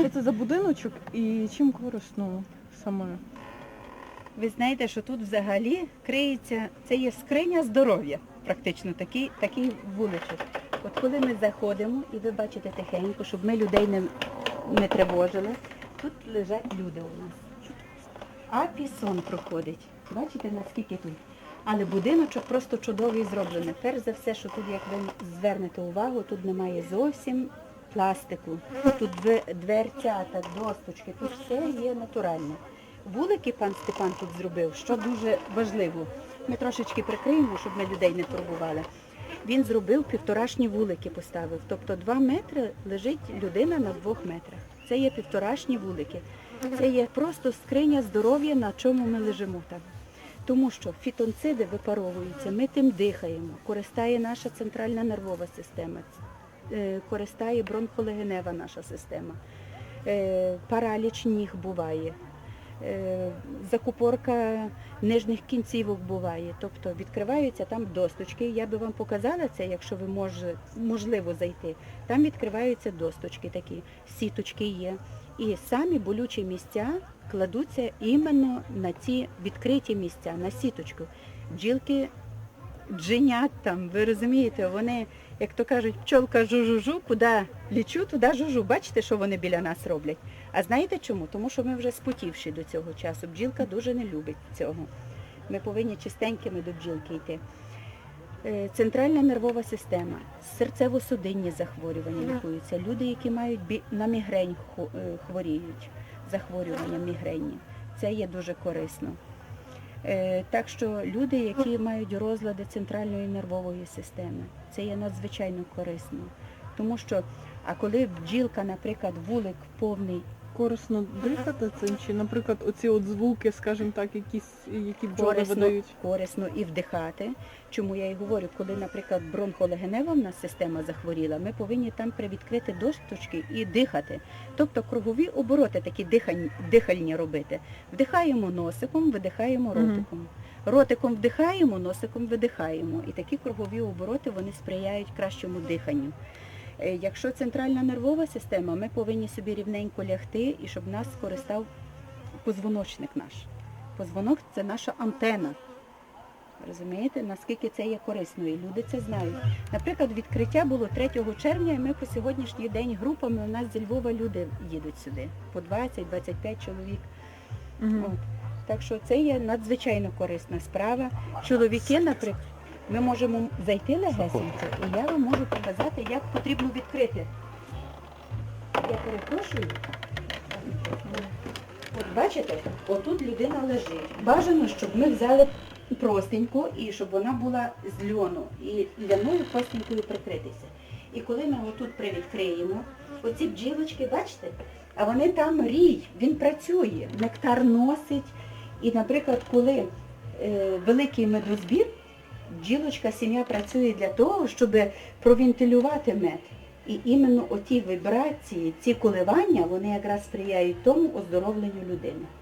Що це за будиночок і чим корисно саме? Ви знаєте, що тут взагалі криється, це є скриня здоров'я, практично такий, такий вуличок. От коли ми заходимо, і ви бачите тихенько, щоб ми людей не, не тривожили, тут лежать люди у нас. А пісон проходить. Бачите, наскільки тут? Але будиночок просто чудовий зроблений. Перш за все, що тут, як ви звернете увагу, тут немає зовсім пластику. Тут две- дверцята, досточки, тут все є натуральне. Вулики пан Степан тут зробив, що дуже важливо. Ми трошечки прикриємо, щоб ми людей не турбували. Він зробив півторашні вулики, поставив. Тобто два метри лежить людина на двох метрах. Це є півторашні вулики. Це є просто скриня здоров'я, на чому ми лежимо там. Тому що фітонциди випаровуються, ми тим дихаємо, користає наша центральна нервова система, користає бронхолегенева наша система, Е, параліч ніг буває, е, закупорка нижніх кінцівок буває. Тобто відкриваються там досточки. Я би вам показала це, якщо ви може, можливо зайти. Там відкриваються досточки такі, сіточки є. І самі болючі місця кладуться іменно на ці відкриті місця, на сіточку. Бджілки джинять там, ви розумієте, вони, як то кажуть, пчолка жу-жу-жу, куди лічу, туди жужу. Бачите, що вони біля нас роблять? А знаєте чому? Тому що ми вже спотівші до цього часу. Бджілка дуже не любить цього. Ми повинні чистенькими до бджілки йти. Е, Центральна нервова система, серцево-судинні захворювання лікуються. Люди, які мають бі- на мігрень е, хворіють, захворювання мігрені. Це є дуже корисно. Е, Так що люди, які мають розлади центральної нервової системи, це є надзвичайно корисно. Тому що, а коли бджілка, наприклад, вулик повний Корисно дихати цим? Чи, наприклад, оці от звуки, скажімо так, якісь, які бджоли корисно, видають? корисно і вдихати. Чому я і говорю, коли, наприклад, бронхолегенева в нас система захворіла, ми повинні там привідкрити досточки і дихати. Тобто кругові обороти такі дихань, дихальні робити. Вдихаємо носиком, видихаємо ротиком. Ротиком вдихаємо, носиком видихаємо. І такі кругові обороти вони сприяють кращому диханню. Е, Якщо центральна нервова система, ми повинні собі рівненько лягти і щоб нас скористав позвоночник наш. Позвонок це наша антена. Розумієте, наскільки це є корисно, і люди це знають. Наприклад, відкриття було 3 червня, і ми по сьогоднішній день групами у нас зі Львова люди їдуть сюди, по 20-25 чоловік. Мгм. От. Так що це є надзвичайно корисна справа. Чоловіки, наприклад, ми можемо зайти легесенько, і я вам можу показати, як потрібно відкрити. Я перепрошую. От бачите, отут людина лежить. Бажано, щоб ми взяли простеньку і щоб вона була з льону і ляною простенькою прикритися. І коли ми отут привідкриємо, оці бджілочки, бачите, а вони там рій, він працює, нектар носить. І, наприклад, коли е, великий медозбір, бджілочка сім'я працює для того, щоб провентилювати мед. І іменно оті вібрації, ці коливання, вони якраз сприяють тому оздоровленню людини.